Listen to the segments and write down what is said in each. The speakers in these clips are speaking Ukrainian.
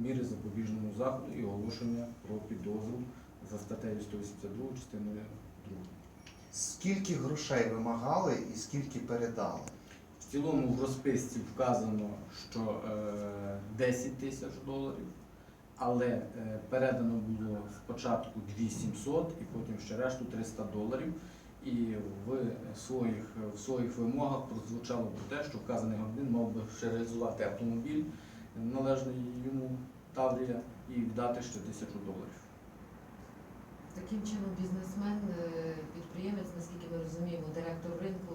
міри запобіжного заходу і оголошення про підозру за статтею 182 частиною 2. Скільки грошей вимагали і скільки передали? В цілому в розписці вказано, що е, 10 тисяч доларів, але е, передано було спочатку 2700 і потім ще решту 300 доларів. І в своїх, в своїх вимогах прозвучало про те, що вказаний громадянин мав би ще реалізувати автомобіль належний йому Таврія і віддати ще тисячу доларів. Таким чином, бізнесмен, е, підприємець, наскільки ми розуміємо, директор ринку.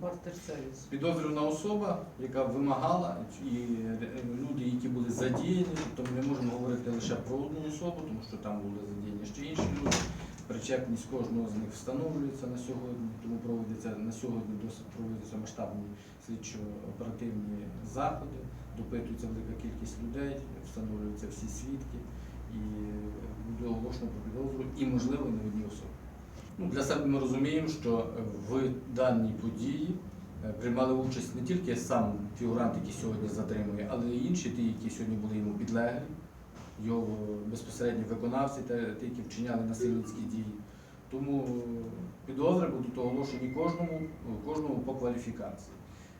Бартер сервіс. Підозрювана особа, яка вимагала, і е, люди, які були задіяні, тобто ми не можемо говорити лише про одну особу, тому що там були задіяні ще інші люди. Причепність кожного з них встановлюється на сьогодні, тому проводяться на сьогодні досить проводяться масштабні слідчо-оперативні заходи, допитується велика кількість людей, встановлюються всі свідки і буде оголошено про підозру і, можливо, не в одній особі. Ну, для себе ми розуміємо, що в даній події е, приймали участь не тільки сам фігурант, який сьогодні затримує, але й інші, ті, які сьогодні були йому підлеглі, його безпосередні виконавці, та ті, які вчиняли насильницькі дії. Тому підозри будуть оголошені кожному, кожному по кваліфікації.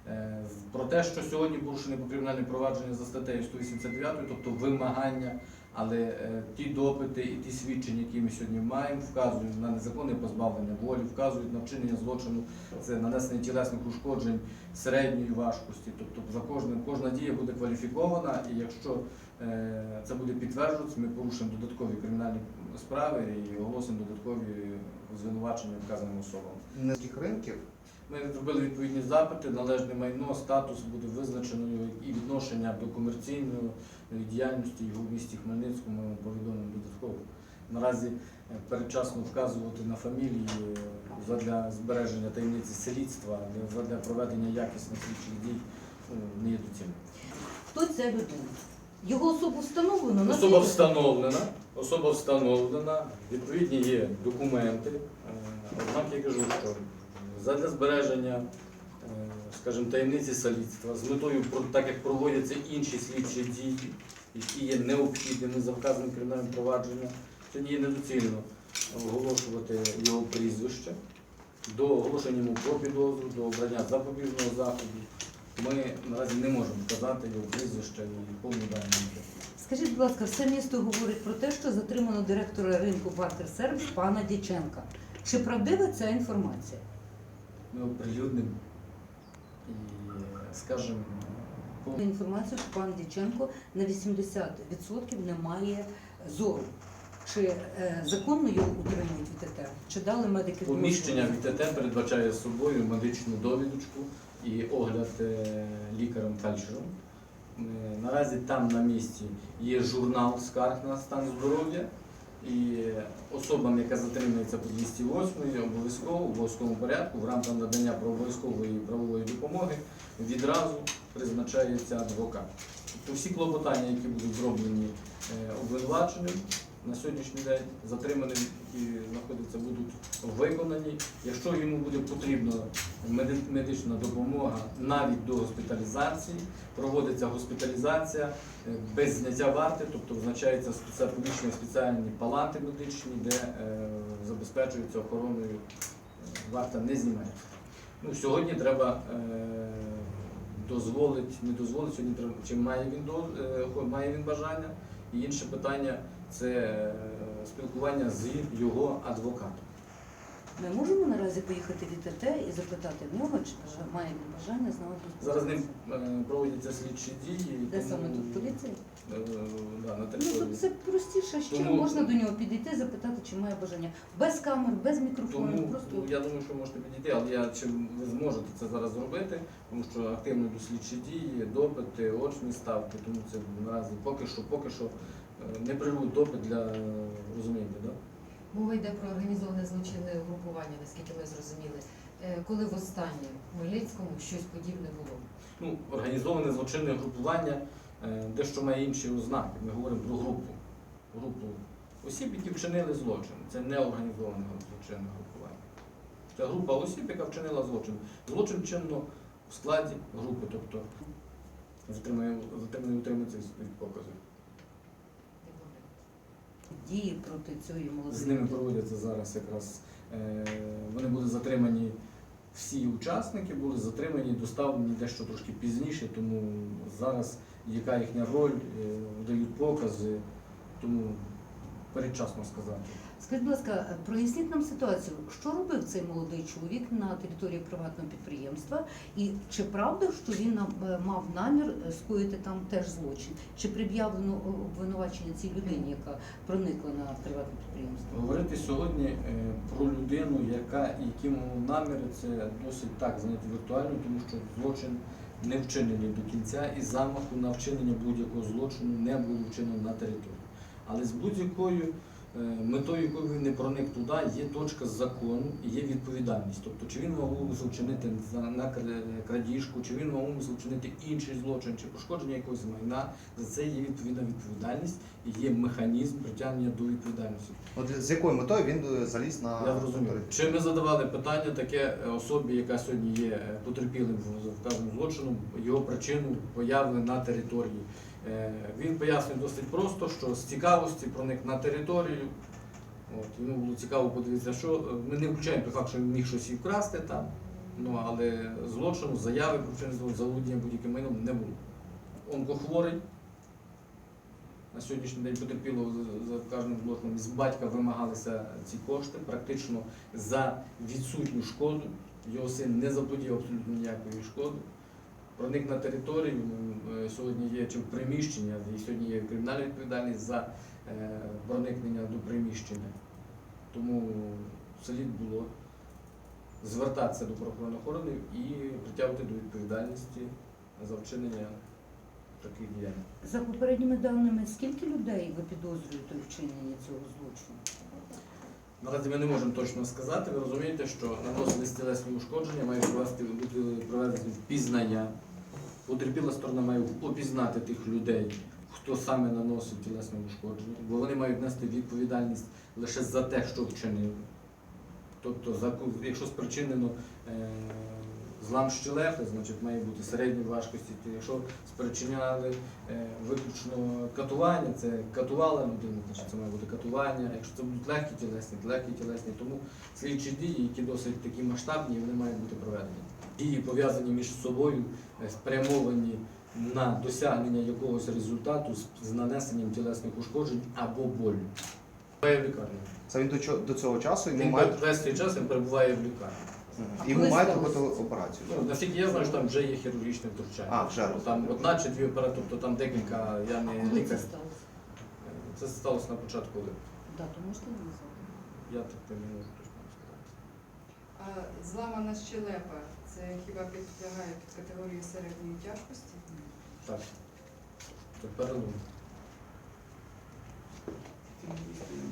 Е, Про те, що сьогодні порушене по кримінальне провадження за статтею 189, тобто вимагання, але е, ті допити і ті свідчення, які ми сьогодні маємо, вказують на незаконне позбавлення волі, вказують на вчинення злочину, це нанесення тілесних ушкоджень середньої важкості. Тобто за кожним кожна дія буде кваліфікована, і якщо е, це буде підтверджуватися, ми порушимо додаткові кримінальні справи і оголосимо додаткові звинувачення вказаним особам. Низьких ринків Ми зробили відповідні запити, належне майно, статус буде визначено і відношення до комерційної діяльності його в місті Хмельницькому ми повідомимо додатково. Наразі е, передчасно вказувати на фамілії е, задля збереження таємниці слідства, задля проведення якісних слідчих дій ну, не є доцільним. Хто ця людина? Його особу встановлено? Особа встановлена, особа встановлена, відповідні є документи. Е, Однак я кажу, що задля збереження, е, скажімо, таємниці слідства, з метою, про- так як проводяться інші слідчі дії, які є необхідними за вказаним кримінальним провадженням, сьогодні є недоцільно оголошувати його прізвище до оголошення йому про підозру, до обрання запобіжного заходу. Ми наразі не можемо вказати його прізвище і повну дані. Скажіть, будь ласка, все місто говорить про те, що затримано директора ринку Бартер Сервіс пана Дяченка. Чи правдива ця інформація? Ми оприлюднимо і скажемо, по- Інформацію, що пан Дяченко на 80% не має зору. Чи е, законно його утримують в ІТТ? Чи дали медики поміщення дозвіл? ВТТ передбачає собою медичну довідочку і огляд е, лікарем-фельдшером. Е, Наразі там на місці є журнал скарг на стан здоров'я. І особам, яка затримується по 208, обов'язково в обов'язковому порядку в рамках надання обов'язкової правової допомоги відразу призначається адвокат. Тобто всі клопотання, які будуть зроблені е, обвинуваченим на сьогоднішній день, затриманим, які знаходяться, будуть виконані. Якщо йому буде потрібна медична допомога навіть до госпіталізації, проводиться госпіталізація е, без зняття варти, тобто визначаються поміщені спеціальні палати медичні, де е, забезпечується охороною, е, варта не знімається. Ну, сьогодні треба дозволити, не дозволити, сьогодні треба, чи має він, має він бажання. І інше питання це е, спілкування з його адвокатом. Ми можемо наразі поїхати в ІТТ і запитати в нього, чи бажа- має він бажання з нами Зараз ним поспілкуватися? е, проводяться слідчі дії. Де тому, саме тут поліція? е, да, на Ну, території. то це простіше, що Тому- можна до нього підійти, запитати, чи має бажання. Без камер, без мікрофонів, Тому просто я думаю, що можете підійти, але я чим ви зможете це зараз зробити, тому що активно йдуть слідчі дії, допити, очні ставки, тому це наразі поки що, поки що е, не природний допит для розуміння. Да? Мова йде про організоване злочинне групування, наскільки ми зрозуміли. Е, Коли востаннє в Хмельницькому щось подібне було? Ну, організоване злочинне групування е, дещо має інші ознаки. Ми говоримо про групу. Групу осіб, які вчинили злочин. Це не організоване злочинне групування. Це група осіб, яка вчинила злочин. Злочин вчинено в складі групи. Тобто затримання затримання Дії проти цієї молодої. З ними проводяться зараз якраз. е, Вони були затримані. Всі учасники були затримані, доставлені дещо трошки пізніше, тому зараз яка їхня роль, е, дають покази, тому передчасно сказати. Скажіть, будь ласка, проясніть нам ситуацію, що робив цей молодий чоловік на території приватного підприємства, і чи правда, що він е, мав намір е, скоїти там теж злочин? Чи пред'явлено о- обвинувачення цій людині, яка проникла на приватне підприємство? Говорити сьогодні е, про людину, яка які мав наміри, це досить так знаєте, віртуально, тому що злочин не вчинений до кінця і замаху на вчинення будь-якого злочину не було вчинено на території. Але з будь-якою е, метою, якою він не проник туди, є точка закону і є відповідальність. Тобто, чи він мав умисел вчинити на крадіжку, чи він мав умисел вчинити інший злочин, чи пошкодження якогось майна, за це є відповідна відповідальність і є механізм притягнення до відповідальності. От з якою метою він заліз на Я територію? Чи ми задавали питання таке е, особі, яка сьогодні є е, потерпілим в вказаному злочином, його причину появи на території? Е, Він пояснює досить просто, що з цікавості проник на територію. От, йому було цікаво подивитися, що е, ми не включаємо той факт, що він міг щось і вкрасти там, ну але злочину, заяви про вчинення заволодіння будь-яким майном не було. Онкохворий. На сьогоднішній день потерпіло за- вказаним злочином з батька вимагалися ці кошти практично за відсутню шкоду. Його син не заподіяв абсолютно ніякої шкоди. Проник на територію. е, Сьогодні є чи приміщення, і сьогодні є кримінальна відповідальність за е, проникнення до приміщення. Тому слід було звертатися до правоохоронних органів і притягувати до відповідальності за вчинення таких діянь. За попередніми даними, скільки людей ви підозрюєте у вчиненні цього злочину? Наразі ми не можемо точно сказати. Ви розумієте, що наносились тілесні ушкодження, має провести проведені впізнання. Потерпіла сторона має опізнати тих людей, хто саме наносив тілесне ушкодження, бо вони мають нести відповідальність лише за те, що вчинили. Тобто, якщо спричинено е, злам щелепи, значить має бути середньої важкості. Якщо спричиняли е, виключно катування, це катувала людину, значить це має бути катування. Якщо це будуть легкі тілесні, то легкі тілесні. Тому слідчі дії, які досить такі масштабні, вони мають бути проведені. Дії пов'язані між собою, е, спрямовані на досягнення якогось результату з- нанесенням тілесних ушкоджень або болю. Перебуває в лікарні. Це він до, до цього часу йому Він має, весь цей час він перебуває в лікарні. А йому мають робити операцію. Ну, наскільки я знаю, що там вже є хірургічне втручання. А, вже Там одна чи дві операції, тобто там декілька, я А не коли це лікар. сталося? Це сталося на початку липня. Дату можете назвати? Я так не можу. А зламана щелепа це хіба підлягає під категорію середньої тяжкості? Так. Це перелом.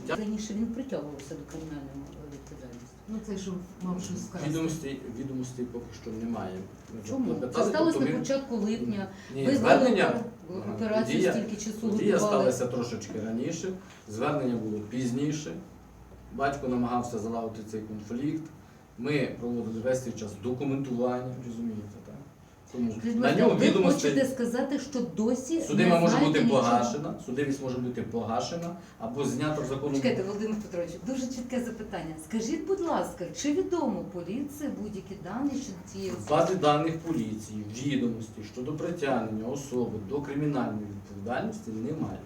Раніше він притягувався до кримінальної відповідальності. Ну це що мав щось сказати. Відомостей, відомостей поки що немає. Ми Чому? Це сталося тобто на він- початку липня. Ні, Ви звернення, операцію Дія- стільки часу Подія готували. сталася трошечки раніше, звернення було пізніше. Батько намагався залагодити цей конфлікт. Ми проводили весь цей час документування, розумієте, так? Тому на ньому ви хочете сказати, що досі судима не може знаєте бути нічого? погашена, судимість може бути погашена або знята в закону. Чекайте, Володимир Петрович, дуже чітке запитання. Скажіть, будь ласка, чи відомо поліції будь-які дані щодо цієї В базі даних поліції, відомості щодо притягнення особи до кримінальної відповідальності немає.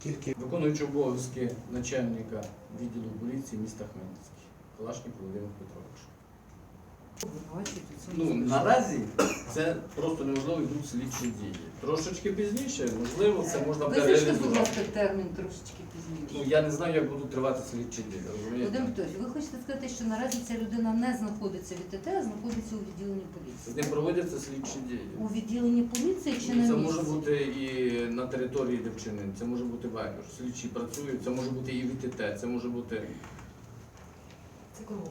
Скільки Виконуючи обов'язки начальника відділу поліції міста Хмельницький, Калашник Володимир Петрович. Ну, наразі це просто неможливо йдуть слідчі дії. Трошечки пізніше, можливо, це можна буде Визначте, будь реалізувати. ласка, термін трошечки Ну, пізніше. я не знаю, як будуть тривати слідчі дії, Володимир розумієте? Петрович, ви хочете сказати, що наразі ця людина не знаходиться в ІТТ, а знаходиться у відділенні З поліції? ним проводяться слідчі дії. У відділенні поліції чи на Це місці? може бути і на території, де вчинені, це може бути вайбер. Слідчі працюють, це може бути і ВТТ, це може бути. Це кругом.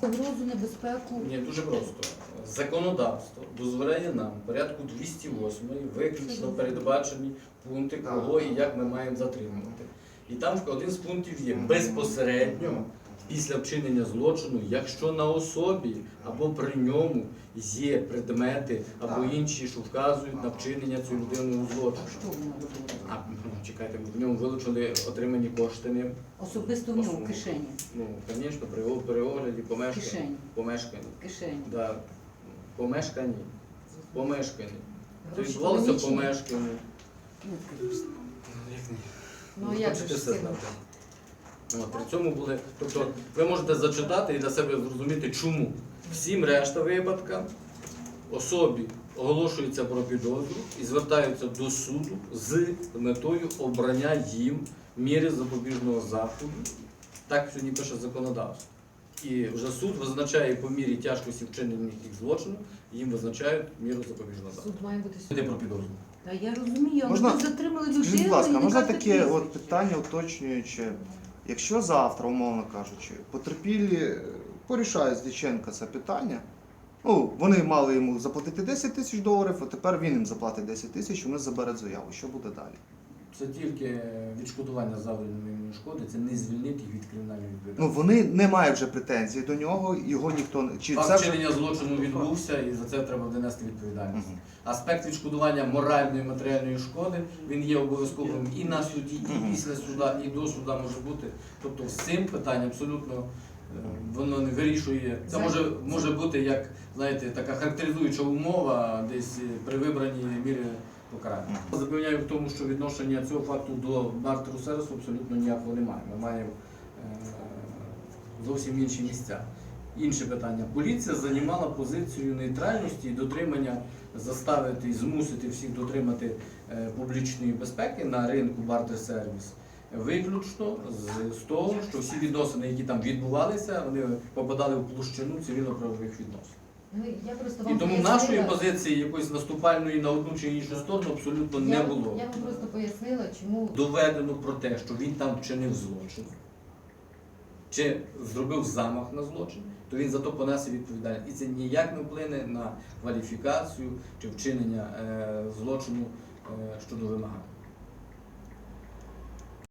Погрозу, небезпеку. Ні, дуже просто. Законодавство дозволяє нам в порядку 208 виключно передбачені пункти, кого і як ми маємо затримувати. І там один з пунктів є безпосередньо після вчинення злочину, якщо на особі або при ньому є предмети або Так. інші, що вказують на вчинення цього людинного злочину. Що в? А ну, чекайте, в ньому вилучили отримані кошти ним. Особисто в нього в кишені. Ну, звісно, при, о- при огляді помешкання. Кишені. Помешкання. Кишені. Да. Помешкані. Помешкані. Гроші відбувалося помешкання. Ну, звісно. Ну, а як хочете же ж все це? знати? От, при цьому були. Тобто ви можете зачитати і для себе зрозуміти, чому. Всім решта випадка особі оголошується про підозру і звертаються до суду з метою обрання їм міри запобіжного заходу. Так сьогодні пише законодавство. І вже суд визначає по мірі тяжкості вчинених їх злочину, їм визначають міру запобіжного заходу. Суд має бути Йде про підозру. Та я розумію, але Можна- ви затримали людину. Будь ласка, і можна таке от питання уточнююче. Якщо завтра, умовно кажучи, потерпілі е, порішають з Діченка це питання, ну, вони мали йому заплатити 10 тисяч доларів, а тепер він їм заплатить 10 тисяч, вони заберуть заяву. Що буде далі? Це тільки відшкодування завданої шкоди, це не звільнити їх від кримінальної Ну, вони не мають вже претензій до нього, його ніхто не. Чи Факт це вже... вчинення злочину відбувся і за це треба донести відповідальність. Мгм. Аспект відшкодування моральної матеріальної шкоди він є обов'язковим і на суді, і Мгм. після суда, і до суда може бути. Тобто з цим питанням абсолютно е, воно не вирішує. Це може, може бути як знаєте, така характеризуюча умова десь е, при вибранні міри покарання. Запевняю в тому, що відношення цього факту до бартеру сервісу абсолютно ніякого немає. Ми маємо е, зовсім інші місця. Інше питання. Поліція займала позицію нейтральності і дотримання, заставити і змусити всіх дотримати е, публічної безпеки на ринку бартер-сервіс. Виключно з, з того, що всі відносини, які там відбувалися, вони попадали в площину цивільно-правових відносин. Ну, я просто І тому пояснила- нашої позиції якоїсь наступальної на одну чи іншу сторону абсолютно не я, було. Я вам просто пояснила, чому Доведено про те, що він там вчинив злочин, чи зробив замах на злочин, то він за то понесе відповідальність. І це ніяк не вплине на кваліфікацію чи вчинення е, злочину е, щодо вимагання.